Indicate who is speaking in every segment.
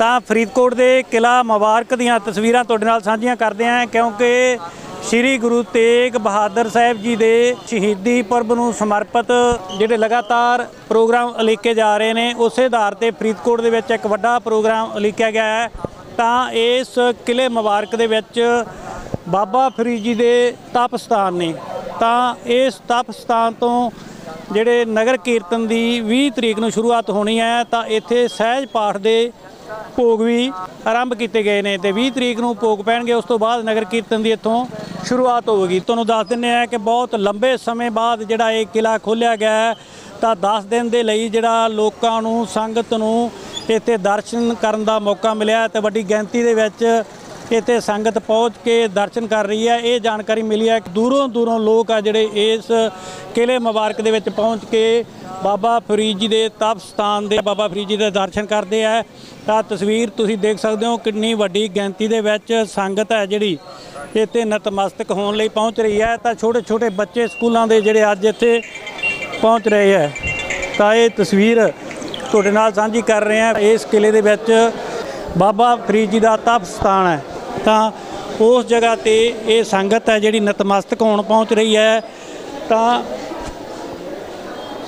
Speaker 1: ਤਾਂ ਫਰੀਦਕੋਟ ਦੇ ਕਿਲਾ ਮੁਬਾਰਕ ਦੀਆਂ ਤਸਵੀਰਾਂ ਤੁਹਾਡੇ ਨਾਲ ਸਾਂਝੀਆਂ ਕਰਦੇ ਹਾਂ, ਕਿਉਂਕਿ ਸ੍ਰੀ ਗੁਰੂ ਤੇਗ ਬਹਾਦਰ ਸਾਹਿਬ ਜੀ ਦੇ ਸ਼ਹੀਦੀ ਪਰਬ ਨੂੰ ਸਮਰਪਿਤ ਜਿਹੜੇ ਲਗਾਤਾਰ ਪ੍ਰੋਗਰਾਮ ਅਲੀਕੇ ਜਾ ਰਹੇ ਨੇ, ਉਸੇ ਆਧਾਰ ਤੇ ਫਰੀਦਕੋਟ ਦੇ ਵਿੱਚ ਇੱਕ ਵੱਡਾ ਪ੍ਰੋਗਰਾਮ ਅਲੀਕਿਆ ਗਿਆ ਹੈ। ਤਾਂ ਇਸ ਕਿਲੇ ਮੁਬਾਰਕ ਦੇ ਵਿੱਚ ਬਾਬਾ ਫਰੀਦ ਜੀ ਦੇ ਤਪ ਸਥਾਨ ਨੇ। ਤਾਂ ਇਸ ਤਪ ਸਥਾਨ ਤੋਂ ਜਿਹੜੇ ਨਗਰ ਕੀਰਤਨ ਦੀ 20 ਤਰੀਕ ਨੂੰ ਸ਼ੁਰੂਆਤ ਹੋਣੀ ਹੈ, ਤਾਂ ਇੱਥੇ ਸਹਿਜ ਪਾਠ ਦੇ ਭੋਗ ਵੀ ਆਰੰਭ ਕੀਤੇ ਗਏ ਨੇ ਤੇ 20 ਤਰੀਕ ਨੂੰ ਭੋਗ ਪੈਣਗੇ, ਉਸ ਤੋਂ ਬਾਅਦ ਨਗਰ ਕੀਰਤਨ ਦੀ ਇੱਥੋਂ ਸ਼ੁਰੂਆਤ ਹੋਵੇਗੀ ਤੁਹਾਨੂੰ ਦੱਸ ਦਿੰਨੇ ਆ ਕਿ ਬਹੁਤ ਲੰਬੇ ਸਮੇਂ ਬਾਅਦ ਜਿਹੜਾ ਇਹ ਕਿਲਾ ਖੋਲ੍ਹਿਆ ਗਿਆ ਹੈ, ਤਾਂ 10 ਦਿਨ ਦੇ ਲਈ ਜਿਹੜਾ ਲੋਕਾਂ ਨੂੰ, ਸੰਗਤ ਨੂੰ ਇੱਥੇ ਦਰਸ਼ਨ ਕਰਨ ਦਾ ਮੌਕਾ ਮਿਲਿਆ ਤੇ ਵੱਡੀ ਗਿਣਤੀ ਦੇ ਵਿੱਚ ਇੱਥੇ ਸੰਗਤ ਪਹੁੰਚ ਕੇ ਦਰਸ਼ਨ ਕਰ ਰਹੀ ਹੈ। ਇਹ ਜਾਣਕਾਰੀ ਮਿਲੀ ਹੈ ਕਿ ਦੂਰੋਂ ਦੂਰੋਂ ਲੋਕ ਆ ਜਿਹੜੇ ਇਸ ਕਿਲੇ ਮੁਬਾਰਕ ਦੇ ਵਿੱਚ ਪਹੁੰਚ ਕੇ ਬਾਬਾ ਫਰੀਦ ਜੀ ਦੇ ਤਪ ਸਥਾਨ ਦੇ ਬਾਬਾ ਫਰੀਦ ਜੀ ਦੇ ਦਰਸ਼ਨ ਕਰਦੇ ਆ। ਤਾਂ ਤਸਵੀਰ ਤੁਸੀਂ ਦੇਖ ਸਕਦੇ ਹੋ ਕਿੰਨੀ ਵੱਡੀ ਗਿਣਤੀ ਦੇ ਵਿੱਚ ਸੰਗਤ ਹੈ ਜਿਹੜੀ ਇੱਥੇ ਨਤਮਸਤਕ ਹੋਣ ਲਈ ਪਹੁੰਚ ਰਹੀ ਹੈ। ਤਾਂ ਛੋਟੇ ਛੋਟੇ ਬੱਚੇ ਸਕੂਲਾਂ ਦੇ ਜਿਹੜੇ ਅੱਜ ਇੱਥੇ ਪਹੁੰਚ ਰਹੇ ਹੈ। ਤਾਂ ਇਹ ਤਸਵੀਰ ਤੁਹਾਡੇ ਨਾਲ ਸਾਂਝੀ ਕਰ ਰਹੇ ਹਾਂ। ਇਸ ਕਿਲੇ ਦੇ ਵਿੱਚ ਬਾਬਾ ਫਰੀਦ ਜੀ ਦਾ ਤਪ ਸਥਾਨ ਹੈ। ਤਾਂ ਉਸ ਜਗ੍ਹਾ ਤੇ ਇਹ ਸੰਗਤ ਹੈ ਜਿਹੜੀ ਨਤਮਸਤਕ ਹੋਣ ਪਹੁੰਚ ਰਹੀ ਹੈ। ਤਾਂ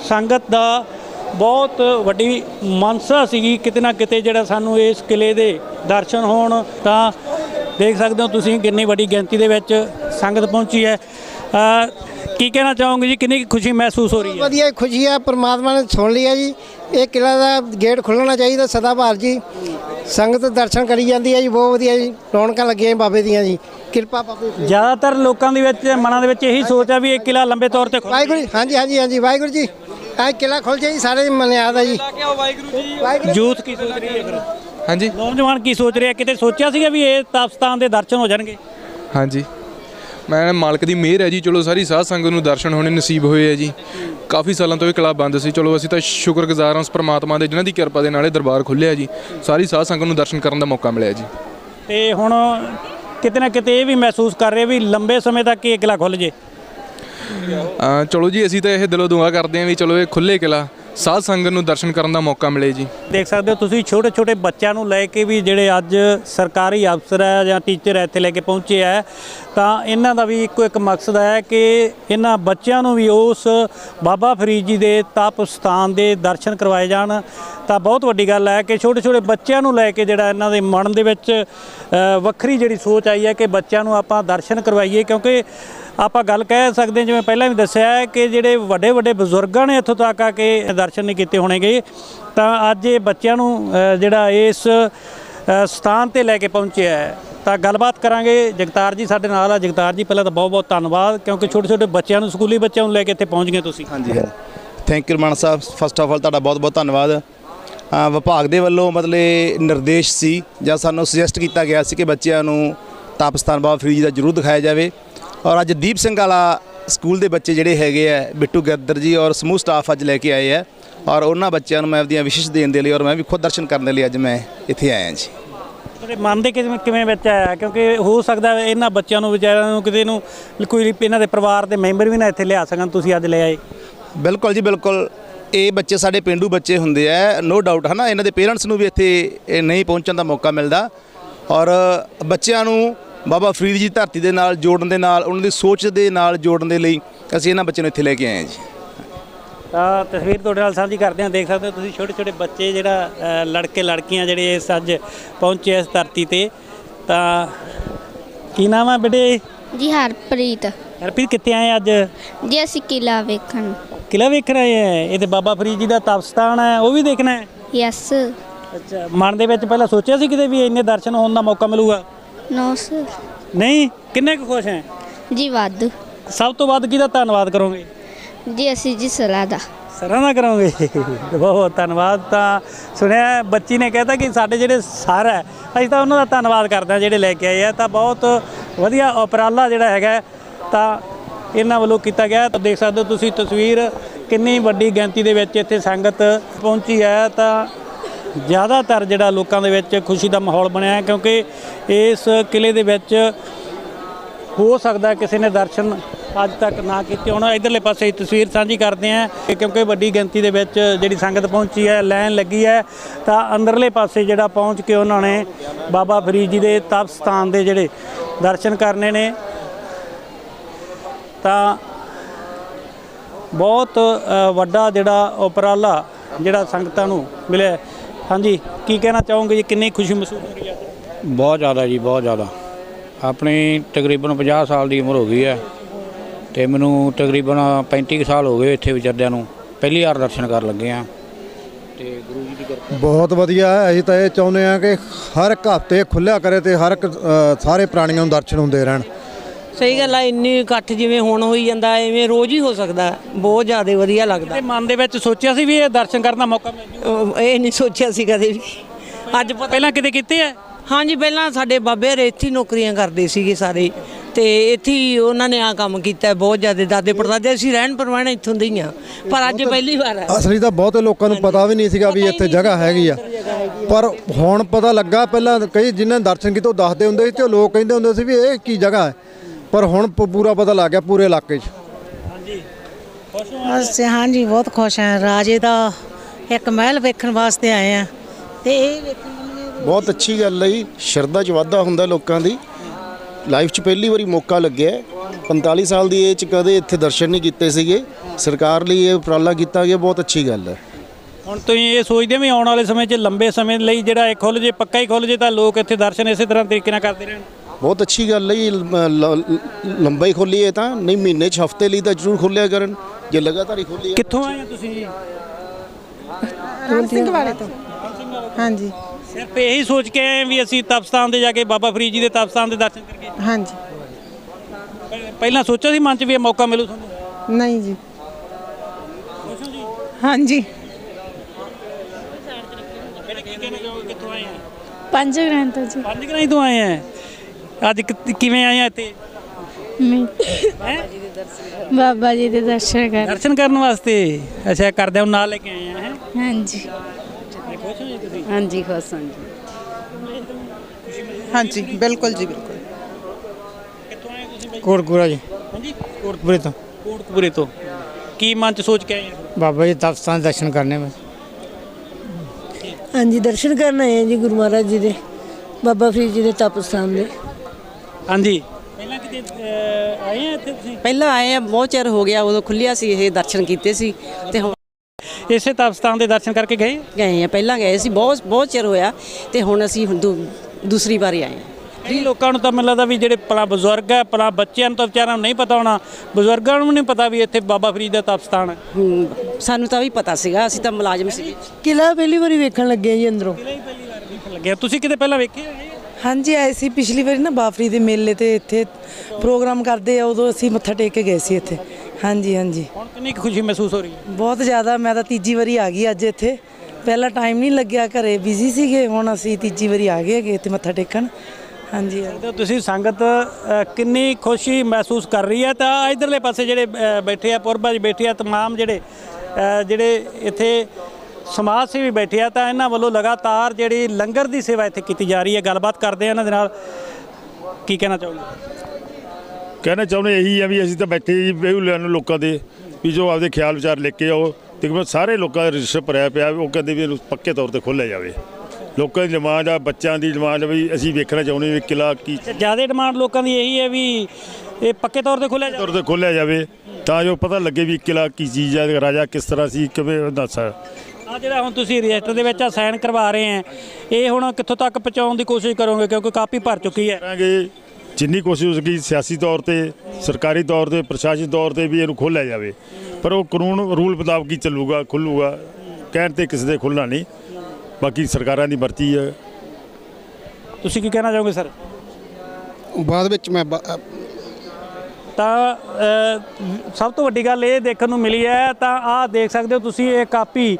Speaker 1: ਸੰਗਤ ਦਾ ਬਹੁਤ ਵੱਡੀ ਮਨਸਾ ਸੀਗੀ, ਕਿਤੇ ਨਾ ਕਿਤੇ ਜਿਹੜਾ ਸਾਨੂੰ ਇਸ ਕਿਲੇ ਦੇ ਦਰਸ਼ਨ ਹੋਣ। ਤਾਂ ਦੇਖ ਸਕਦੇ ਹੋ ਤੁਸੀਂ ਕਿੰਨੀ ਵੱਡੀ ਗਿਣਤੀ ਦੇ ਵਿੱਚ ਸੰਗਤ ਪਹੁੰਚੀ ਹੈ। ਕੀ ਕਹਿਣਾ ਚਾਹੋਗੇ ਜੀ? ਕਿੰਨੀ ਕੁ ਖੁਸ਼ੀ ਮਹਿਸੂਸ ਹੋ ਰਹੀ ਹੈ?
Speaker 2: ਵਧੀਆ ਖੁਸ਼ੀ ਆ, ਪ੍ਰਮਾਤਮਾ ਨੇ ਸੁਣ ਲਿਆ ਜੀ। ਇਹ ਕਿਲਾ ਦਾ ਗੇਟ ਖੁੱਲਣਾ ਚਾਹੀਦਾ ਸਦਾ ਭਾਰ ਜੀ। ਸੰਗਤ ਦਰਸ਼ਨ ਕਰੀ ਜਾਂਦੀ ਹੈ ਜੀ ਬਹੁਤ ਵਧੀਆ ਜੀ। ਰੌਣਕਾਂ ਲੱਗੀਆਂ ਜੀ ਬਾਬੇ ਦੀਆਂ ਜੀ। ਕਿਰਪਾ ਬਾਬੇ ਦੀ।
Speaker 1: ਜ਼ਿਆਦਾਤਰ ਲੋਕਾਂ ਦੇ ਵਿੱਚ ਮਨਾਂ ਦੇ ਵਿੱਚ ਇਹੀ ਸੋਚ ਆ ਵੀ ਇਹ ਕਿਲਾ ਲੰਬੇ ਤੌਰ ਤੇ ਖੁੱਲ੍ਹ
Speaker 2: ਵਾਹਿਗੁਰੂ ਜੀ, ਹਾਂਜੀ ਹਾਂਜੀ ਹਾਂਜੀ ਵਾਹਿਗੁਰੂ ਜੀ। ਇਹ ਕਿਲਾ ਖੁੱਲ ਜਾਈ ਸਾਰੇ ਮਨਿਆਦ ਆ ਜੀ। ਵਾਹਿਗੁਰੂ
Speaker 1: ਯੂਥ ਕੀ ਸੋਚ ਰਹੀ ਹੈ ਫਿਰ?
Speaker 3: ਹਾਂਜੀ।
Speaker 1: ਨੌਜਵਾਨ ਕੀ ਸੋਚ ਰਿਹਾ? ਕਿਤੇ ਸੋਚਿਆ ਸੀਗਾ ਵੀ ਇਹ ਤਪਸਤਾਨ ਦੇ ਦਰਸ਼ਨ ਹੋ ਜਾਣਗੇ?
Speaker 3: ਹਾਂਜੀ। ਮੈਂ ਮਾਲਕ ਦੀ ਮਿਹਰ ਹੈ ਜੀ। ਚਲੋ ਸਾਰੀ ਸਾਧ ਸੰਗਤ ਨੂੰ ਦਰਸ਼ਨ ਹੋਣੇ ਨਸੀਬ ਹੋਏ ਹੈ ਜੀ। ਕਾਫੀ ਸਾਲਾਂ ਤੋਂ ਇਹ ਕਲੱਬ ਬੰਦ ਸੀ। ਚਲੋ ਅਸੀਂ ਤਾਂ ਸ਼ੁਕਰਗੁਜ਼ਾਰ ਹਾਂ ਉਸ ਪ੍ਰਮਾਤਮਾ ਦੇ ਜਿਨ੍ਹਾਂ ਦੀ ਕਿਰਪਾ ਦੇ ਨਾਲ ਇਹ ਦਰਬਾਰ ਖੁੱਲਿਆ ਜੀ। ਸਾਰੀ ਸਾਧ ਸੰਗਤ ਨੂੰ ਦਰਸ਼ਨ ਕਰਨ ਦਾ ਮੌਕਾ ਮਿਲਿਆ ਜੀ।
Speaker 1: ਤੇ ਹੁਣ ਕਿਤੇ ਨਾ ਕਿਤੇ ਇਹ ਵੀ ਮਹਿਸੂਸ ਕਰ ਰਹੇ ਵੀ ਲੰਬੇ ਸਮੇਂ ਤੱਕ ਇਹ ਕਿਲਾ ਖੁੱਲ ਜੇ।
Speaker 3: ਚਲੋ ਜੀ ਅਸੀਂ ਤਾਂ ਇਹ ਦਿਲੋਂ ਦੁਆ ਕਰਦੇ ਹਾਂ ਵੀ ਚਲੋ ਇਹ ਖੁੱਲੇ ਕਿਲਾ ਸਾਧ ਸੰਗਤ ਨੂੰ ਦਰਸ਼ਨ ਕਰਨ ਦਾ ਮੌਕਾ ਮਿਲੇ ਜੀ।
Speaker 1: ਦੇਖ ਸਕਦੇ ਹੋ ਤੁਸੀਂ ਛੋਟੇ ਛੋਟੇ ਬੱਚਿਆਂ ਨੂੰ ਲੈ ਕੇ ਵੀ ਜਿਹੜੇ ਅੱਜ ਸਰਕਾਰੀ ਅਫਸਰ ਹੈ ਜਾਂ ਟੀਚਰ ਇੱਥੇ ਲੈ ਕੇ ਪਹੁੰਚੇ ਹੈ, ਤਾਂ ਇਹਨਾਂ ਦਾ ਵੀ ਇੱਕੋ ਇੱਕ ਮਕਸਦ ਹੈ ਕਿ ਇਹਨਾਂ ਬੱਚਿਆਂ ਨੂੰ ਵੀ ਉਸ ਬਾਬਾ ਫਰੀਦ ਜੀ ਦੇ ਤਪ ਸਥਾਨ ਦੇ ਦਰਸ਼ਨ ਕਰਵਾਏ ਜਾਣ। ਤਾਂ ਬਹੁਤ ਵੱਡੀ ਗੱਲ ਹੈ ਕਿ ਛੋਟੇ ਛੋਟੇ ਬੱਚਿਆਂ ਨੂੰ ਲੈ ਕੇ ਜਿਹੜਾ ਇਹਨਾਂ ਦੇ ਮਨ ਦੇ ਵਿੱਚ ਵੱਖਰੀ ਜਿਹੜੀ ਸੋਚ ਆਈ ਹੈ ਕਿ ਬੱਚਿਆਂ ਨੂੰ ਆਪਾਂ ਦਰਸ਼ਨ ਕਰਵਾਈਏ, ਕਿਉਂਕਿ ਆਪਾਂ ਗੱਲ ਕਹਿ ਸਕਦੇ ਹਾਂ, ਜਿਵੇਂ ਪਹਿਲਾਂ ਵੀ ਦੱਸਿਆ ਹੈ ਕਿ ਜਿਹੜੇ ਵੱਡੇ ਵੱਡੇ ਬਜ਼ੁਰਗਾਂ ਨੇ ਇੱਥੋਂ ਤੱਕ ਆ ਕੇ ਦਰਸ਼ਨ ਨਹੀਂ ਕੀਤੇ ਹੋਣਗੇ, ਤਾਂ ਅੱਜ ਇਹ ਬੱਚਿਆਂ ਨੂੰ ਜਿਹੜਾ ਇਸ ਸਥਾਨ ਤੇ ਲੈ ਕੇ ਪਹੁੰਚਿਆ ਹੈ। ਤਾਂ ਗੱਲਬਾਤ ਕਰਾਂਗੇ। ਜਗਤਾਰ ਜੀ ਸਾਡੇ ਨਾਲ ਆ। ਜਗਤਾਰ ਜੀ, ਪਹਿਲਾਂ ਤਾਂ ਬਹੁਤ ਬਹੁਤ ਧੰਨਵਾਦ, ਕਿਉਂਕਿ ਛੋਟੇ ਛੋਟੇ ਬੱਚਿਆਂ ਨੂੰ, ਸਕੂਲੀ ਬੱਚਿਆਂ ਨੂੰ ਲੈ ਕੇ ਇੱਥੇ ਪਹੁੰਚ ਗਏ ਤੁਸੀਂ।
Speaker 4: ਹਾਂਜੀ ਹਾਂਜੀ। ਥੈਂਕ ਯੂ ਰਮਨ ਸਾਹਿਬ। ਫਸਟ ਆਫ ਆਲ ਤੁਹਾਡਾ ਬਹੁਤ ਬਹੁਤ ਧੰਨਵਾਦ। ਵਿਭਾਗ ਦੇ ਵੱਲੋਂ ਮਤਲਬ ਇਹ ਨਿਰਦੇਸ਼ ਸੀ ਜਾਂ ਸਾਨੂੰ ਸੁਜੈਸਟ ਕੀਤਾ ਗਿਆ ਸੀ ਕਿ ਬੱਚਿਆਂ ਨੂੰ ਤਾਪਸਤਾਨ ਬਾਬਾ ਫਰੀਦ ਜੀ ਦਾ ਜ਼ਰੂਰ ਦਿਖਾਇਆ ਜਾਵੇ। ਔਰ ਅੱਜ ਦੀਪ ਸਿੰਘ ਵਾਲਾ ਸਕੂਲ ਦੇ ਬੱਚੇ ਜਿਹੜੇ ਹੈਗੇ ਆ ਬਿੱਟੂ ਗੱਦਰ ਜੀ ਔਰ ਸਮੂਹ ਸਟਾਫ ਅੱਜ ਲੈ ਕੇ ਆਏ ਆ। ਔਰ ਉਹਨਾਂ ਬੱਚਿਆਂ ਨੂੰ ਮੈਂ ਆਪਦੀਆਂ ਵਿਸ਼ੇਸ਼ ਦੇਣ ਦੇ ਲਈ ਔਰ ਮੈਂ ਵੀ ਖੁਦ ਦਰਸ਼ਨ ਕਰਨ ਦੇ ਲਈ ਅੱਜ ਮੈਂ ਇੱਥੇ ਆਇਆ ਜੀ।
Speaker 1: ਤੁਹਾਡੇ ਮਨ ਦੇ ਕਿਵੇਂ ਕਿਵੇਂ ਵਿੱਚ ਆਇਆ? ਕਿਉਂਕਿ ਹੋ ਸਕਦਾ ਇਹਨਾਂ ਬੱਚਿਆਂ ਨੂੰ ਵਿਚਾਰਿਆਂ ਨੂੰ ਕਿਤੇ ਨੂੰ ਕੋਈ ਇਹਨਾਂ ਦੇ ਪਰਿਵਾਰ ਦੇ ਮੈਂਬਰ ਵੀ ਨਾ ਇੱਥੇ ਲਿਆ ਸਕਣ ਤੁਸੀਂ ਅੱਜ ਲੈ ਆਏ।
Speaker 4: ਬਿਲਕੁਲ ਜੀ ਬਿਲਕੁਲ। ਇਹ ਬੱਚੇ ਸਾਡੇ ਪਿੰਡੂ ਬੱਚੇ ਹੁੰਦੇ ਆ ਨੋ ਡਾਊਟ ਹਨਾ? ਇਹਨਾਂ ਦੇ ਪੇਰੈਂਟਸ ਨੂੰ ਵੀ ਇੱਥੇ ਇਹ ਨਹੀਂ ਪਹੁੰਚਣ ਦਾ ਮੌਕਾ ਮਿਲਦਾ। ਔਰ ਬੱਚਿਆਂ ਨੂੰ ਬਾਬਾ ਫਰੀਦ ਜੀ ਧਰਤੀ ਦੇ ਨਾਲ ਜੋੜਨ ਦੇ ਨਾਲ ਉਹਨਾਂ ਦੀ ਸੋਚ ਦੇ ਨਾਲ ਜੋੜਨ ਦੇ ਲਈ ਅਸੀਂ ਇਹਨਾਂ ਬੱਚਿਆਂ ਨੂੰ ਇੱਥੇ ਲੈ ਕੇ ਆਏ ਹਾਂ ਜੀ।
Speaker 1: ਤਾਂ ਤਸਵੀਰ ਤੁਹਾਡੇ ਨਾਲ ਸਾਂਝੀ ਕਰਦੇ ਹਾਂ ਦੇਖ ਸਕਦੇ ਹੋ ਤੁਸੀਂ ਛੋਟੇ ਛੋਟੇ ਬੱਚੇ ਜਿਹੜਾ ਲੜਕੇ ਲੜਕੀਆਂ ਜਿਹੜੇ ਇਸ ਅੱਜ ਪਹੁੰਚੇ ਇਸ ਧਰਤੀ ਤੇ। ਤਾਂ ਕੀ ਨਾਮ ਹੈ ਬੇਟੇ?
Speaker 5: ਜੀ ਹਰਪ੍ਰੀਤ।
Speaker 1: ਹਰਪ੍ਰੀਤ ਕਿੱਥੇ ਆਏ ਅੱਜ?
Speaker 5: ਜੀ ਅਸੀਂ ਕਿਲਾ ਵੇਖਣ।
Speaker 1: ਕਿਲਾ ਵੇਖ ਰਹੇ ਹੈ ਇਹ ਤੇ ਬਾਬਾ ਫਰੀਦ ਜੀ ਦਾ ਤਪਸਤਾਨ ਹੈ ਉਹ ਵੀ ਦੇਖਣਾ ਹੈ?
Speaker 5: ਯੈਸ।
Speaker 1: ਅੱਛਾ ਮਨ ਦੇ ਵਿੱਚ ਪਹਿਲਾਂ ਸੋਚਿਆ ਸੀ ਕਿਤੇ ਵੀ ਇੰਨੇ ਦਰਸ਼ਨ ਹੋਣ ਦਾ ਮੌਕਾ ਮਿਲੂਗਾ?
Speaker 5: ਨੋ ਸਰ
Speaker 1: ਨਹੀਂ ਕਿੰਨੇ ਕੁ ਖੁਸ਼ ਹੈ?
Speaker 5: ਜੀ ਵਾਧੂ।
Speaker 1: ਸਭ ਤੋਂ ਵੱਧ ਕਿਹਦਾ ਧੰਨਵਾਦ ਕਰੋਗੇ?
Speaker 5: ਜੀ ਅਸੀਂ ਜੀ ਸਲਾਹ ਦਾ।
Speaker 1: ਸਰਾਂ ਨਾ ਕਰੋਗੇ? ਬਹੁਤ ਬਹੁਤ ਧੰਨਵਾਦ। ਤਾਂ ਸੁਣਿਆ ਬੱਚੀ ਨੇ ਕਹਿਤਾ ਕਿ ਸਾਡੇ ਜਿਹੜੇ ਸਰ ਹੈ ਅਸੀਂ ਤਾਂ ਉਹਨਾਂ ਦਾ ਧੰਨਵਾਦ ਕਰਦੇ ਹਾਂ ਜਿਹੜੇ ਲੈ ਕੇ ਆਏ ਆ। ਤਾਂ ਬਹੁਤ ਵਧੀਆ ਉਪਰਾਲਾ ਜਿਹੜਾ ਹੈਗਾ ਤਾਂ ਇਹਨਾਂ ਵੱਲੋਂ ਕੀਤਾ ਗਿਆ। ਤਾਂ ਦੇਖ ਸਕਦੇ ਹੋ ਤੁਸੀਂ ਤਸਵੀਰ ਕਿੰਨੀ ਵੱਡੀ ਗਿਣਤੀ ਦੇ ਵਿੱਚ ਇੱਥੇ ਸੰਗਤ ਪਹੁੰਚੀ ਹੈ। ਤਾਂ ਜ਼ਿਆਦਾਤਰ ਜਿਹੜਾ ਲੋਕਾਂ ਦੇ ਵਿੱਚ ਖੁਸ਼ੀ ਦਾ ਮਾਹੌਲ ਬਣਿਆ ਹੈ, ਕਿਉਂਕਿ ਇਸ ਕਿਲੇ ਦੇ ਵਿੱਚ ਹੋ ਸਕਦਾ ਕਿਸੇ ਨੇ ਦਰਸ਼ਨ ਅੱਜ ਤੱਕ ਨਾ ਕੀਤੇ ਹੁਣ। ਇਧਰਲੇ ਪਾਸੇ ਤਸਵੀਰ ਸਾਂਝੀ ਕਰਦੇ ਆਂ ਕਿ ਕਿਉਂਕਿ ਵੱਡੀ ਗਿਣਤੀ ਦੇ ਵਿੱਚ ਜਿਹੜੀ ਸੰਗਤ ਪਹੁੰਚੀ ਹੈ, ਲਾਈਨ ਲੱਗੀ ਹੈ, ਤਾਂ ਅੰਦਰਲੇ ਪਾਸੇ ਜਿਹੜਾ ਪਹੁੰਚ ਕੇ ਉਹਨਾਂ ਨੇ ਬਾਬਾ ਫਰੀਦ ਜੀ ਦੇ ਤਪ ਸਥਾਨ ਦੇ ਜਿਹੜੇ ਦਰਸ਼ਨ ਕਰਨੇ ਨੇ, ਤਾਂ ਬਹੁਤ ਵੱਡਾ ਜਿਹੜਾ ਉਪਰਾਲਾ ਜਿਹੜਾ ਸੰਗਤਾਂ ਨੂੰ ਮਿਲਿਆ ਹਾਂਜੀ ਕੀ ਕਹਿਣਾ ਚਾਹੋਗੇ ਜੀ? ਕਿੰਨੀ ਖੁਸ਼ੀ ਮਹਿਸੂਸ ਹੋ ਰਹੀ ਹੈ?
Speaker 6: ਬਹੁਤ ਜ਼ਿਆਦਾ ਜੀ ਬਹੁਤ ਜ਼ਿਆਦਾ। ਆਪਣੀ ਤਕਰੀਬਨ 50 ਸਾਲ ਦੀ ਉਮਰ ਹੋ ਗਈ ਹੈ ਤੇ ਮੈਨੂੰ ਤਕਰੀਬਨ 35 ਕੁ ਸਾਲ ਹੋ ਗਏ ਇੱਥੇ ਵਿਚਰਦਿਆਂ ਨੂੰ। ਪਹਿਲੀ ਵਾਰ ਦਰਸ਼ਨ ਕਰਨ ਲੱਗੇ ਆ ਤੇ ਗੁਰੂ ਜੀ ਦੀ ਕਿਰਪਾ।
Speaker 7: ਬਹੁਤ ਵਧੀਆ ਹੈ। ਅਸੀਂ ਤਾਂ ਇਹ ਚਾਹੁੰਦੇ ਹਾਂ ਕਿ ਹਰ ਇੱਕ ਹਫ਼ਤੇ ਖੁੱਲਿਆ ਕਰੇ ਤੇ ਹਰ ਇੱਕ ਸਾਰੇ ਪ੍ਰਾਣੀਆਂ ਨੂੰ ਦਰਸ਼ਨ ਹੁੰਦੇ ਰਹਿਣ।
Speaker 8: ਸਹੀ ਗੱਲ ਆ ਇੰਨੀ ਇਕੱਠ ਜਿਵੇਂ ਹੁਣ ਹੋਈ ਜਾਂਦਾ ਐਵੇਂ ਰੋਜ਼ ਹੀ ਹੋ ਸਕਦਾ। ਬਹੁਤ ਜ਼ਿਆਦਾ ਵਧੀਆ ਲੱਗਦਾ।
Speaker 1: ਤੇ ਮਨ ਦੇ ਵਿੱਚ ਸੋਚਿਆ ਸੀ ਵੀ ਇਹ ਦਰਸ਼ਨ ਕਰਨ ਦਾ ਮੌਕਾ ਮਿਲ ਜੂ?
Speaker 8: ਇਹ ਨਹੀਂ ਸੋਚਿਆ ਸੀ ਕਦੇ ਵੀ। ਅੱਜ ਪਤਾ
Speaker 1: ਪਹਿਲਾਂ ਕਿਤੇ ਕੀਤੇ ਆ?
Speaker 8: ਹਾਂਜੀ ਪਹਿਲਾਂ ਸਾਡੇ ਬਾਬੇ ਹੀ ਨੌਕਰੀਆਂ ਕਰਦੇ ਸੀਗੇ ਸਾਰੇ। ਤੇ ਇੱਥੇ ਹੀ ਉਹਨਾਂ ਨੇ ਆ ਕੰਮ ਕੀਤਾ ਹੈ, ਬਹੁਤ ਜ਼ਿਆਦਾ ਦਾਦੇ ਪੜਦਾਦੇ ਅਸੀਂ ਰਹਿਣ ਪਰਵਾਣਾ ਇੱਥੋਂ ਦੇ ਹੀ ਆ। ਪਰ ਅੱਜ ਪਹਿਲੀ ਵਾਰ ਹੈ
Speaker 7: ਅਸਲੀ ਤਾਂ ਬਹੁਤੇ ਲੋਕਾਂ ਨੂੰ ਪਤਾ ਵੀ ਨਹੀਂ ਸੀਗਾ ਵੀ ਇੱਥੇ ਜਗ੍ਹਾ ਹੈਗੀ ਆ। ਪਰ ਹੁਣ ਪਤਾ ਲੱਗਾ ਪਹਿਲਾਂ ਕਈ ਜਿਨ੍ਹਾਂ ਨੇ ਦਰਸ਼ਨ ਕੀਤੇ ਉਹ ਦੱਸਦੇ ਹੁੰਦੇ ਸੀ ਤੇ ਉਹ ਲੋਕ ਕਹਿੰਦੇ ਹੁੰਦੇ ਸੀ ਵੀ ਇਹ ਕੀ ਜਗ੍ਹਾ ਹੈ? ਪਰ ਹੁਣ ਪ- ਪੂਰਾ ਪਤਾ ਲੱਗ ਗਿਆ ਪੂਰੇ ਇਲਾਕੇ 'ਚ।
Speaker 9: ਅਸੀਂ ਹਾਂਜੀ ਬਹੁਤ ਖੁਸ਼ ਹਾਂ। ਰਾਜੇ ਦਾ ਇੱਕ ਮਹਿਲ ਵੇਖਣ ਵਾਸਤੇ ਆਏ ਆ ਤੇ ਇਹ ਵੇਖਣ ਨੂੰ
Speaker 10: ਬਹੁਤ ਅੱਛੀ ਗੱਲ ਹੈ ਜੀ। ਸ਼ਰਧਾ 'ਚ ਵਾਧਾ ਹੁੰਦਾ ਲੋਕਾਂ ਦੀ। ਲਾਈਫ 'ਚ ਪਹਿਲੀ ਵਾਰੀ ਮੌਕਾ ਲੱਗਿਆ ਹੈ। 45 ਸਾਲ ਦੀ ਏਜ 'ਚ ਕਦੇ ਇੱਥੇ ਦਰਸ਼ਨ ਨਹੀਂ ਕੀਤੇ ਸੀਗੇ। ਸਰਕਾਰ ਲਈ ਇਹ ਉਪਰਾਲਾ ਕੀਤਾ ਗਿਆ। ਬਹੁਤ ਅੱਛੀ ਗੱਲ ਹੈ।
Speaker 1: ਹੁਣ ਤੁਸੀਂ ਇਹ ਸੋਚਦੇ ਵੀ ਆਉਣ ਵਾਲੇ ਸਮੇਂ 'ਚ ਲੰਬੇ ਸਮੇਂ ਲਈ ਜਿਹੜਾ ਇਹ ਖੁੱਲ ਜੇ ਪੱਕਾ ਹੀ ਖੁੱਲ ਜੇ ਤਾਂ ਲੋਕ ਇੱਥੇ ਦਰਸ਼ਨ ਇਸੇ ਤਰ੍ਹਾਂ ਤਰੀਕੇ ਨਾਲ ਕਰਦੇ ਰਹਿਣ।
Speaker 10: ਬਹੁਤ ਅੱਛੀ ਗੱਲ ਹੈ ਜੀ। ਲ- ਲ- ਲੰਬਾ ਹੀ ਖੋਲੀਏ ਤਾਂ। ਨਹੀਂ ਮਹੀਨੇ 'ਚ ਹਫ਼ਤੇ ਲਈ ਤਾਂ ਜ਼ਰੂਰ ਖੋਲਿਆ ਕਰਨ। ਜੇ ਲਗਾਤਾਰ ਹੀ ਖੋਲੀਏ
Speaker 1: ਕਿੱਥੋਂ ਆਏ ਹੋ ਤੁਸੀਂ? ਜੀ
Speaker 9: ਸਿੰਘ ਵਾਲੇ ਤੋਂ। ਹਾਂਜੀ।
Speaker 1: ਸਿਰਫ ਇਹੀ ਸੋਚ ਕੇ ਆਏ ਵੀ ਅਸੀਂ ਤਪਸਥਾਨ ਤੇ ਜਾ ਕੇ ਬਾਬਾ ਫਰੀਦ ਜੀ ਦੇ ਤਪਸਥਾਨ ਦੇ ਦਰਸ਼ਨ ਕਰਕੇ
Speaker 9: ਹਾਂਜੀ।
Speaker 1: ਪਹਿ- ਪਹਿਲਾਂ ਸੋਚਿਆ ਸੀ ਮਨ 'ਚ ਵੀ ਇਹ ਮੌਕਾ ਮਿਲੂ ਤੁਹਾਨੂੰ?
Speaker 9: ਨਹੀਂ ਜੀ। ਹਾਂਜੀ।
Speaker 1: ਬੇਟੇ ਕੀ ਕਹਿਣਾ ਚਾਹੋਗੇ ਕਿੱਥੋਂ ਆਏ ਆ?
Speaker 5: ਪੰਜ ਗ੍ਰੰਥ ਜੀ।
Speaker 1: ਪੰਜ ਗਰਾਈ ਤੋਂ ਆਏ ਆ? ਅੱਜ ਕਿ- ਕਿਵੇਂ ਆਏ ਆ ਇੱਥੇ?
Speaker 5: ਮੈਂ ਬਾਬਾ ਜੀ ਦੇ ਦਰਸ਼ਨ ਕਰ
Speaker 1: ਦਰਸ਼ਨ ਕਰਨ ਵਾਸਤੇ। ਅੱਛਾ ਕਰਦੇ ਹੋ ਨਾਲ ਲੈ ਕੇ ਆਏ ਆ ਹੈ?
Speaker 5: ਹਾਂਜੀ।
Speaker 1: ਖੁਸ਼ ਹੋ ਜੀ ਤੁਸੀਂ?
Speaker 5: ਹਾਂਜੀ ਖੁਸ਼ ਹਾਂ ਜੀ।
Speaker 9: ਹਾਂਜੀ ਬਿਲਕੁਲ ਜੀ ਬਿਲਕੁਲ।
Speaker 1: ਕਿੱਥੋਂ ਆਏ ਤੁਸੀਂ ਬਾਈ?
Speaker 2: ਕੋਟਪੂਰਾ ਜੀ।
Speaker 1: ਹਾਂਜੀ?
Speaker 2: ਕੋਟਪੂਰੇ ਤੋਂ।
Speaker 1: ਕੋਟਕਪੂਰੇ ਤੋਂ। ਕੀ ਮਨ 'ਚ ਸੋਚ ਕੇ ਆਏ ਆ
Speaker 2: ਬਾਬਾ ਜੀ ਤਪਸਥਾਨ ਦਰਸ਼ਨ ਕਰਨੇ ਮੈਂ
Speaker 11: ਹਾਂਜੀ ਦਰਸ਼ਨ ਕਰਨ ਆਏ ਹਾਂ ਜੀ ਗੁਰੂ ਮਹਾਰਾਜ ਜੀ ਦੇ। ਬਾਬਾ ਫਰੀਦ ਜੀ ਦੇ ਤਪ ਸਥਾਨ ਦੇ।
Speaker 1: ਹਾਂਜੀ। ਪਹਿਲਾਂ ਕਿਤੇ ਅਹ, ਆਏ ਆ ਇੱਥੇ ਤੁਸੀਂ?
Speaker 8: ਪਹਿਲਾਂ ਆਏ ਆ ਬਹੁਤ ਚਿਰ ਹੋ ਗਿਆ ਉਦੋਂ ਖੁੱਲਿਆ ਸੀ ਇਹ ਦਰਸ਼ਨ ਕੀਤੇ ਸੀ ਤੇ ਹੁਣ
Speaker 1: ਇਸੇ ਤਪਸਥਾਨ ਦੇ ਦਰਸ਼ਨ ਕਰਕੇ ਗਏ?
Speaker 8: ਗਏ ਆ ਪਹਿਲਾਂ ਗਏ ਸੀ ਬਹੁਤ ਬਹੁਤ ਚਿਰ ਹੋਇਆ ਤੇ ਹੁਣ ਅਸੀਂ ਹੁਣ ਦੂ- ਦੂਸਰੀ ਵਾਰੀ ਆਏ ਆ।
Speaker 1: ਕਈ ਲੋਕਾਂ ਨੂੰ ਤਾਂ ਮੈਨੂੰ ਲੱਗਦਾ ਵੀ ਜਿਹੜੇ ਪਲਾ ਬਜ਼ੁਰਗ ਹੈ ਪਲਾ ਬੱਚਿਆਂ ਨੂੰ ਤਾਂ ਵਿਚਾਰਿਆਂ ਨੂੰ ਨਹੀਂ ਪਤਾ ਹੋਣਾ ਬਜ਼ੁਰਗਾਂ ਨੂੰ ਵੀ ਨਹੀਂ ਪਤਾ ਵੀ ਇੱਥੇ ਬਾਬਾ ਫਰੀਦ ਦਾ ਤਪਸਥਾਨ ਹੈ।
Speaker 8: ਸਾਨੂੰ ਤਾਂ ਵੀ ਪਤਾ ਸੀਗਾ ਅਸੀਂ ਤਾਂ ਮੁਲਾਜ਼ਮ ਸੀਗੇ
Speaker 11: ਕਿਲਾ ਪਹਿਲੀ ਵਾਰੀ ਵੇਖਣ ਲੱਗੇ ਜੀ ਅੰਦਰੋਂ।
Speaker 1: ਲੱਗਿਆ ਤੁਸੀਂ ਕਿਤੇ ਪਹਿਲਾਂ ਵੇਖੇ ਹੋਏ?
Speaker 9: ਹਾਂਜੀ ਆਏ ਸੀ ਪਿਛਲੀ ਵਾਰੀ ਨਾ ਬਾਫਰੀ ਦੇ ਮੇਲੇ ਤੇ ਇੱਥੇ ਪ੍ਰੋਗਰਾਮ ਕਰਦੇ ਆ ਉਦੋਂ ਅਸੀਂ ਮੱਥਾ ਟੇਕ ਕੇ ਗਏ ਸੀ ਇੱਥੇ। ਹਾਂਜੀ ਹਾਂਜੀ।
Speaker 1: ਹੁਣ ਕਿੰਨੀ ਕੁ ਖੁਸ਼ੀ ਮਹਿਸੂਸ ਹੋ ਰਹੀ ਹੈ?
Speaker 9: ਬਹੁਤ ਜ਼ਿਆਦਾ ਮੈਂ ਤਾਂ ਤੀਜੀ ਵਾਰੀ ਆ ਗਈ ਅੱਜ ਇੱਥੇ। ਪਹਿਲਾ ਟਾਈਮ ਨਹੀਂ ਲੱਗਿਆ ਘਰੇ ਬਿਜ਼ੀ ਸੀਗੇ ਹੁਣ ਅਸੀਂ ਤੀਜੀ ਵਾਰੀ ਆ ਗਏ ਹੈਗੇ ਇੱਥੇ ਮੱਥਾ ਟੇਕਣ। ਹਾਂਜੀ
Speaker 1: ਤੇ ਤੁਸੀਂ ਸੰਗਤ ਕਿੰਨੀ ਖੁਸ਼ੀ ਮਹਿਸੂਸ ਕਰ ਰਹੀ ਹੈ? ਤਾਂ ਇਧਰਲੇ ਪਾਸੇ ਜਿਹੜੇ ਬੈਠੇ ਆ ਪੁਰਬਜ ਬੈਠੇ ਆ ਤਮਾਮ ਜਿਹੜੇ ਜਿਹੜੇ ਇੱਥੇ ਸਮਾਜ ਸੇਵੀ ਬੈਠੇ ਆ ਤਾਂ ਇਹਨਾਂ ਵੱਲੋਂ ਲਗਾਤਾਰ ਜਿਹੜੀ ਲੰਗਰ ਦੀ ਸੇਵਾ ਇੱਥੇ ਕੀਤੀ ਜਾ ਰਹੀ ਹੈ। ਗੱਲਬਾਤ ਕਰਦੇ ਆ ਇਹਨਾਂ ਦੇ ਨਾਲ। ਕੀ ਕਹਿਣਾ ਚਾਹੋਗੇ?
Speaker 12: ਕਹਿਣਾ ਚਾਹੁੰਦੇ ਇਹੀ ਆ ਵੀ ਅਸੀਂ ਤਾਂ ਬੈਠੇ ਜੀ ਬੇਹੂ ਲੈਣ ਨੂੰ ਲੋਕਾਂ ਦੇ ਵੀ ਜੋ ਆਪਦੇ ਖਿਆਲ ਵਿਚਾਰ ਲੈ ਕੇ ਆਓ। ਤਕਰੀਬਨ ਸਾਰੇ ਲੋਕਾਂ ਦਾ ਰਜਿਸਟਰ ਭਰਿਆ ਪਿਆ ਉਹ ਕਹਿੰਦੇ ਵੀ ਇਹਨੂੰ ਪੱਕੇ ਤੌਰ ਤੇ ਖੋਲ੍ਹਿਆ ਜਾਵੇ। ਲੋਕਾਂ ਦੀ ਡਿਮਾਂਡ ਆ ਬੱਚਿਆਂ ਦੀ ਡਿਮਾਂਡ ਵੀ ਅਸੀਂ ਵੇਖਣਾ ਚਾਹੁੰਦੇ ਵੀ ਕਿਲਾ ਕੀ
Speaker 1: ਜ਼ਿਆਦਾ ਡਿਮਾਂਡ ਲੋਕਾਂ ਦੀ ਇਹੀ ਹੈ ਵੀ ਇਹ ਪੱਕੇ ਤੌਰ ਤੇ ਖੋਲਿਆ
Speaker 12: ਤੌਰ ਤੇ ਖੋਲ੍ਹਿਆ ਜਾਵੇ ਤਾਂ ਜੋ ਪਤਾ ਲੱਗੇ ਵੀ ਕਿਲਾ ਕੀ ਚੀਜ਼ ਹੈ ਰਾਜਾ ਕਿਸ ਤਰ੍ਹਾਂ ਸੀ ਕਿਵੇਂ ਦੱਸ
Speaker 1: ਆ ਜਿਹੜਾ ਹੁਣ ਤੁਸੀਂ ਰਜਿਸਟਰ ਦੇ ਵਿੱਚ ਆ ਸਾਈਨ ਕਰਵਾ ਰਹੇ ਆ ਇਹ ਹੁਣ ਕਿੱਥੋਂ ਤੱਕ ਪਹੁੰਚਾਉਣ ਦੀ ਕੋਸ਼ਿਸ਼ ਕਰੋਗੇ? ਕਿਉਂਕਿ ਕਾਪੀ ਭਰ ਚੁੱਕੀ ਹੈ।
Speaker 12: ਕਰਾਂਗੇ। ਜਿੰਨੀ ਕੋਸ਼ਿਸ਼ ਹੋ ਸਕੀ ਸਿਆਸੀ ਤੌਰ ਤੇ ਸਰਕਾਰੀ ਤੌਰ ਤੇ ਪ੍ਰਸ਼ਾਸਨਿਕ ਤੌਰ ਤੇ ਵੀ ਇਹਨੂੰ ਖੋਲ੍ਹਿਆ ਜਾਵੇ। ਪਰ ਉਹ ਕਾਨੂੰਨ ਰੂਲ ਮੁਤਾਬਕ ਹੀ ਚੱਲੂਗਾ ਖੁੱਲੂਗਾ। ਕਹਿਣ ਤੇ ਕਿਸੇ ਦੇ ਖੁੱਲਣਾ ਨਹੀਂ। ਬਾਕੀ ਸਰਕਾਰਾਂ ਦੀ ਮਰਜ਼ੀ ਹੈ।
Speaker 1: ਤੁਸੀਂ ਕੀ ਕਹਿਣਾ ਚਾਹੋਗੇ ਸਰ?
Speaker 7: ਬਾਅਦ ਵਿੱਚ ਮੈਂ
Speaker 1: ਤਾਂ ਸਭ ਤੋਂ ਵੱਡੀ ਗੱਲ ਇਹ ਦੇਖਣ ਨੂੰ ਮਿਲੀ ਹੈ ਤਾਂ ਆਹ ਦੇਖ ਸਕਦੇ ਹੋ ਤੁਸੀਂ ਇਹ ਕਾਪੀ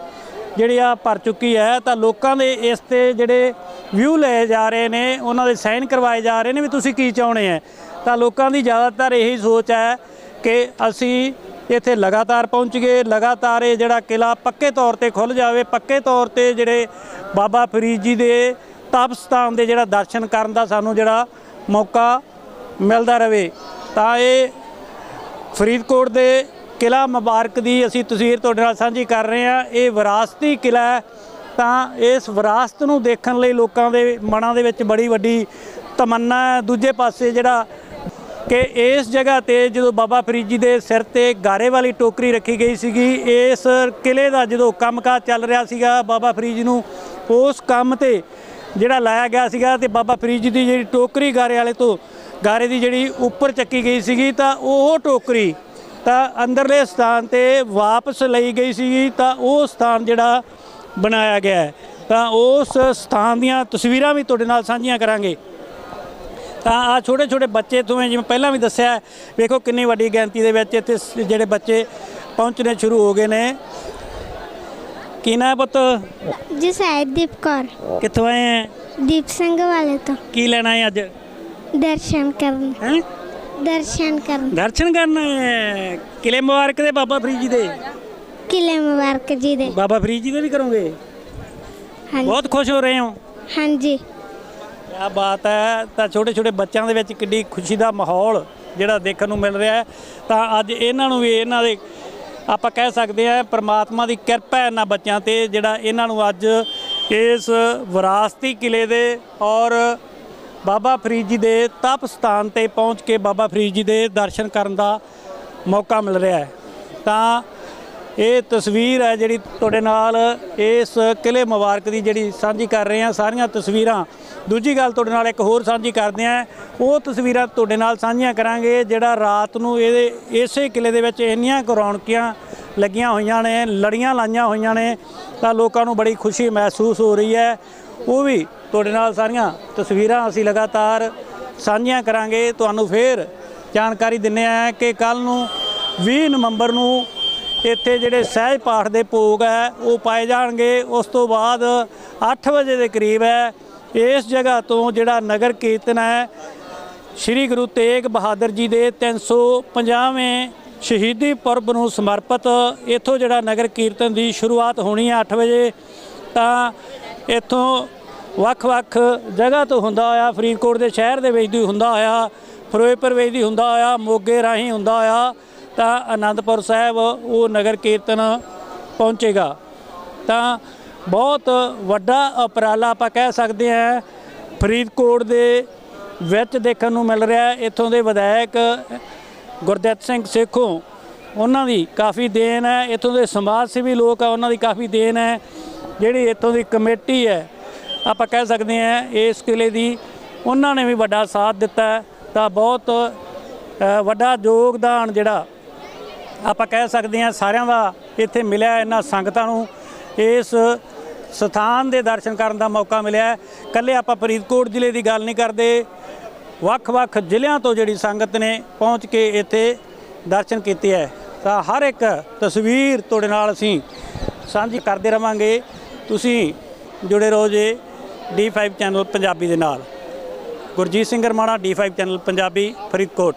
Speaker 1: ਜਿਹੜੀ ਆ ਭਰ ਚੁੱਕੀ ਹੈ, ਤਾਂ ਲੋਕਾਂ ਦੇ ਇਸ ਤੇ ਜਿਹੜੇ ਵਿਊ ਲਏ ਜਾ ਰਹੇ ਨੇ, ਉਹਨਾਂ ਦੇ ਸਾਈਨ ਕਰਵਾਏ ਜਾ ਰਹੇ ਨੇ ਵੀ ਤੁਸੀਂ ਕੀ ਚਾਹੁੰਦੇ ਆ। ਤਾਂ ਲੋਕਾਂ ਦੀ ਜ਼ਿਆਦਾਤਰ ਇਹੀ ਸੋਚ ਹੈ ਕਿ ਅਸੀਂ ਇੱਥੇ ਲਗਾਤਾਰ ਪਹੁੰਚ ਗਏ ਲਗਾਤਾਰ ਇਹ ਜਿਹੜਾ ਕਿਲਾ ਪੱਕੇ ਤੌਰ ਤੇ ਖੁੱਲ ਜਾਵੇ, ਪੱਕੇ ਤੌਰ ਤੇ ਜਿਹੜੇ ਬਾਬਾ ਫਰੀਦ ਜੀ ਦੇ ਤਪ ਸਥਾਨ ਦੇ ਜਿਹੜਾ ਦਰਸ਼ਨ ਕਰਨ ਦਾ ਸਾਨੂੰ ਜਿਹੜਾ ਮੌਕਾ ਮਿਲਦਾ ਰਵੇ ਤਾਂ ਇਹ ਫਰੀਦਕੋਟ ਦੇ ਕਿਲਾ ਮੁਬਾਰਕ ਦੀ ਅਸੀਂ ਤਸਵੀਰ ਤੁਹਾਡੇ ਨਾਲ ਸਾਂਝੀ ਕਰ ਰਹੇ ਹਾਂ। ਇਹ ਵਿਰਾਸਤੀ ਕਿਲਾ ਹੈ। ਤਾਂ ਇਸ ਵਿਰਾਸਤ ਨੂੰ ਦੇਖਣ ਲਈ ਲੋਕਾਂ ਦੇ ਮਨਾਂ ਦੇ ਵਿੱਚ ਬੜੀ ਵੱਡੀ ਤਮੰਨਾ ਹੈ। ਦੂਜੇ ਪਾਸੇ ਜਿਹੜਾ ਕਿ ਇਸ ਜਗ੍ਹਾ ਤੇ ਜਦੋਂ ਬਾਬਾ ਫਰੀਦ ਜੀ ਦੇ ਸਿਰ ਤੇ ਗਾਰੇ ਵਾਲੀ ਟੋਕਰੀ ਰੱਖੀ ਗਈ ਸੀਗੀ, ਇਸ ਕਿਲੇ ਦਾ ਜਦੋਂ ਕੰਮਕਾਜ ਚੱਲ ਰਿਹਾ ਸੀਗਾ, ਬਾਬਾ ਫਰੀਦ ਜੀ ਨੂੰ ਉਸ ਕੰਮ ਤੇ ਜਿਹੜਾ ਲਾਇਆ ਗਿਆ ਸੀਗਾ ਤੇ ਬਾਬਾ ਫਰੀਦ ਜੀ ਦੀ ਜਿਹੜੀ ਟੋਕਰੀ ਗਾਰੇ ਵਾਲੇ ਤੋਂ, ਗਾਰੇ ਦੀ ਜਿਹੜੀ ਉੱਪਰ ਚੱਕੀ ਗਈ ਸੀਗੀ, ਤਾਂ ਉਹ ਟੋਕਰੀ ਤਾਂ ਅੰਦਰਲੇ ਸਥਾਨ ਤੇ ਵਾਪਸ ਲਈ ਗਈ ਸੀਗੀ ਤਾਂ ਉਹ ਸਥਾਨ ਜਿਹੜਾ ਬਣਾਇਆ ਗਿਆ ਹੈ। ਤਾਂ ਉਸ ਸਥਾਨ ਦੀਆਂ ਤਸਵੀਰਾਂ ਵੀ ਤੁਹਾਡੇ ਨਾਲ ਸਾਂਝੀਆਂ ਕਰਾਂਗੇ। ਤਾਂ ਆ ਛੋਟੇ ਛੋਟੇ ਬੱਚੇ ਤੁਮੇ ਜਿਵੇਂ ਪਹਿਲਾਂ ਵੀ ਦੱਸਿਆ ਵੇਖੋ ਕਿੰਨੀ ਵੱਡੀ ਗਿਣਤੀ ਦੇ ਵਿੱਚ ਇੱਥੇ ਸ- ਜਿਹੜੇ ਬੱਚੇ ਪਹੁੰਚਣੇ ਸ਼ੁਰੂ ਹੋ ਗਏ ਨੇ। ਕੀ ਨਾਂ ਹੈ ਪੁੱਤ?
Speaker 13: ਜੀ ਸਾਹਿਬਦੀਪ ਕੌਰ।
Speaker 1: ਕਿੱਥੋਂ ਆਏ ਹੈ?
Speaker 13: ਦੀਪ ਸਿੰਘ ਵਾਲੇ ਤੋਂ।
Speaker 1: ਕੀ ਲੈਣਾ ਹੈ ਅੱਜ?
Speaker 13: ਦਰਸ਼ਨ ਕਰਨ।
Speaker 1: ਹੈ?
Speaker 13: ਦਰਸ਼ਨ ਕਰਨ।
Speaker 1: ਦਰਸ਼ਨ ਕਰਨ ਆਏ ਕਿਲੇ ਮੁਬਾਰਕ ਦੇ ਬਾਬਾ ਫਰੀਦ ਜੀ ਦੇ।
Speaker 13: ਕਿਲੇ ਮੁਬਾਰਕ ਜੀ ਦੇ।
Speaker 1: ਬਾਬਾ ਫਰੀਦ ਜੀ ਦੇ ਵੀ ਕਰੋਗੇ?
Speaker 13: ਹਾਂਜੀ।
Speaker 1: ਬਹੁਤ ਖੁਸ਼ ਹੋ ਰਹੇ ਹੋ।
Speaker 13: ਹਾਂਜੀ।
Speaker 1: ਕਿਆ ਬਾਤ ਹੈ ਤਾਂ ਛੋਟੇ ਛੋਟੇ ਬੱਚਿਆਂ ਦੇ ਵਿੱਚ ਕਿੰਨੀ ਖੁਸ਼ੀ ਦਾ ਮਾਹੌਲ ਜਿਹੜਾ ਦੇਖਣ ਨੂੰ ਮਿਲ ਰਿਹਾ ਹੈ। ਤਾਂ ਅੱਜ ਇਹਨਾਂ ਨੂੰ ਵੀ ਇਹਨਾਂ ਦੇ ਆਪਾਂ ਕਹਿ ਸਕਦੇ ਹਾਂ ਪ੍ਰਮਾਤਮਾ ਦੀ ਕਿਰਪਾ ਹੈ ਇਹਨਾਂ ਬੱਚਿਆਂ ਤੇ ਜਿਹੜਾ ਇਹਨਾਂ ਨੂੰ ਅੱਜ ਇਸ ਵਿਰਾਸਤੀ ਕਿਲੇ ਦੇ ਔਰ ਬਾਬਾ ਫਰੀਦ ਜੀ ਦੇ ਤਪ ਸਥਾਨ ਤੇ ਪਹੁੰਚ ਕੇ ਬਾਬਾ ਫਰੀਦ ਜੀ ਦੇ ਦਰਸ਼ਨ ਕਰਨ ਦਾ ਮੌਕਾ ਮਿਲ ਰਿਹਾ ਹੈ। ਤਾਂ ਇਹ ਤਸਵੀਰ ਹੈ ਜਿਹੜੀ ਤੁਹਾਡੇ ਨਾਲ ਇਸ ਕਿਲੇ ਮੁਬਾਰਕ ਦੀ ਜਿਹੜੀ ਸਾਂਝੀ ਕਰ ਰਹੇ ਹਾਂ। ਸਾਰੀਆਂ ਤਸਵੀਰਾਂ, ਦੂਜੀ ਗੱਲ ਤੁਹਾਡੇ ਨਾਲ ਇੱਕ ਹੋਰ ਸਾਂਝੀ ਕਰਦੇ ਹਾਂ। ਉਹ ਤਸਵੀਰਾਂ ਤੁਹਾਡੇ ਨਾਲ ਸਾਂਝੀਆਂ ਕਰਾਂਗੇ ਜਿਹੜਾ ਰਾਤ ਨੂੰ ਇਹਦੇ ਇਸੇ ਕਿਲੇ ਦੇ ਵਿੱਚ ਇੰਨੀਆਂ ਕੁ ਰੌਣਕੀਆਂ ਲੱਗੀਆਂ ਹੋਈਆਂ ਨੇ, ਲੜੀਆਂ ਲਾਈਆਂ ਹੋਈਆਂ ਨੇ, ਤਾਂ ਲੋਕਾਂ ਨੂੰ ਬੜੀ ਖੁਸ਼ੀ ਮਹਿਸੂਸ ਹੋ ਰਹੀ ਹੈ। ਉਹ ਵੀ ਤੁਹਾਡੇ ਨਾਲ ਸਾਰੀਆਂ ਤਸਵੀਰਾਂ ਅਸੀਂ ਲਗਾਤਾਰ ਸਾਂਝੀਆਂ ਕਰਾਂਗੇ। ਤੁਹਾਨੂੰ ਫੇਰ ਜਾਣਕਾਰੀ ਦਿੰਨੇ ਆ ਕਿ ਕੱਲ ਨੂੰ 20 ਨਵੰਬਰ ਨੂੰ ਇੱਥੇ ਜਿਹੜੇ ਸਹਿਜ ਪਾਠ ਦੇ ਭੋਗ ਹੈ, ਉਹ ਪਾਏ ਜਾਣਗੇ। ਉਸ ਤੋਂ ਬਾਅਦ 8 ਵਜੇ ਦੇ ਕਰੀਬ ਹੈ, ਇਸ ਜਗ੍ਹਾ ਤੋਂ ਜਿਹੜਾ ਨਗਰ ਕੀਰਤਨ ਹੈ, ਸ੍ਰੀ ਗੁਰੂ ਤੇਗ ਬਹਾਦਰ ਜੀ ਦੇ 350ਵੇਂ ਸ਼ਹੀਦੀ ਪੁਰਬ ਨੂੰ ਸਮਰਪਿਤ ਇੱਥੋਂ ਜਿਹੜਾ ਨਗਰ ਕੀਰਤਨ ਦੀ ਸ਼ੁਰੂਆਤ ਹੋਣੀ ਹੈ 8 ਵਜੇ, ਤਾਂ ਇੱਥੋਂ ਵੱਖ-ਵੱਖ ਜਗ੍ਹਾ ਤੋਂ ਹੁੰਦਾ ਹੋਇਆ ਫਰੀਦਕੋਟ ਦੇ ਸ਼ਹਿਰ ਦੇ ਵਿੱਚ ਦੀ ਹੁੰਦਾ ਹੋਇਆ ਫਿਰੋਜ਼ਪੁਰ ਵਿੱਚ ਦੀ ਹੁੰਦਾ ਹੋਇਆ ਮੋਗੇ ਰਾਹੀਂ ਹੁੰਦਾ ਹੋਇਆ ਤਾਂ ਆਨੰਦਪੁਰ ਸਾਹਿਬ ਉਹ ਨਗਰ ਕੀਰਤਨ ਪਹੁੰਚੇਗਾ। ਤਾਂ ਬਹੁਤ ਵੱਡਾ ਉਪਰਾਲਾ ਆਪਾਂ ਕਹਿ ਸਕਦੇ ਹਾਂ, ਫਰੀਦਕੋਟ ਦੇ ਵਿੱਚ ਦੇਖਣ ਨੂੰ ਮਿਲ ਰਿਹਾ, ਇੱਥੋਂ ਦੇ ਵਿਧਾਇਕ ਗੁਰਦਿੱਤ ਸਿੰਘ ਸੇਖੋਂ, ਉਹਨਾਂ ਦੀ ਕਾਫੀ ਦੇਣ ਹੈ, ਇੱਥੋਂ ਦੇ ਸਮਾਜ ਸੇਵੀ ਲੋਕ ਆ, ਉਹਨਾਂ ਦੀ ਕਾਫੀ ਦੇਣ ਹੈ। ਜਿਹੜੀ ਇੱਥੋਂ ਦੀ ਕਮੇਟੀ ਹੈ, ਆਪਾਂ ਕਹਿ ਸਕਦੇ ਹਾਂ ਇਸ ਕਿਲੇ ਦੀ, ਉਹਨਾਂ ਨੇ ਵੀ ਵੱਡਾ ਸਾਥ ਦਿੱਤਾ ਤਾਂ ਬਹੁਤ ਵੱਡਾ ਯੋਗਦਾਨ ਜਿਹੜਾ ਆਪਾਂ ਕਹਿ ਸਕਦੇ ਹਾਂ ਸਾਰਿਆਂ ਦਾ ਇੱਥੇ ਮਿਲਿਆ ਇਹਨਾਂ ਸੰਗਤਾਂ ਨੂੰ। ਇਸ ਸਥਾਨ ਦੇ ਦਰਸ਼ਨ ਕਰਨ ਦਾ ਮੌਕਾ ਮਿਲਿਆ ਹੈ। ਇਕੱਲੇ ਆਪਾਂ ਫਰੀਦਕੋਟ ਜ਼ਿਲ੍ਹੇ ਦੀ ਗੱਲ ਨਹੀਂ ਕਰਦੇ, ਵੱਖ-ਵੱਖ ਜ਼ਿਲ੍ਹਿਆਂ ਤੋਂ ਜਿਹੜੀ ਸੰਗਤ ਨੇ ਪਹੁੰਚ ਕੇ ਇੱਥੇ ਦਰਸ਼ਨ ਕੀਤੇ ਹੈ। ਤਾਂ ਹਰ ਇੱਕ ਤਸਵੀਰ ਤੁਹਾਡੇ ਨਾਲ ਅਸੀਂ ਸਾਂਝੀ ਕਰਦੇ ਰਵਾਂਗੇ। ਤੁਸੀਂ ਜੁੜੇ ਰਹੋ ਜੇ D5 ਚੈਨਲ ਪੰਜਾਬੀ ਦੇ ਨਾਲ। Gurjeet Singh Ramana D5 channel Punjabi, Faridkot.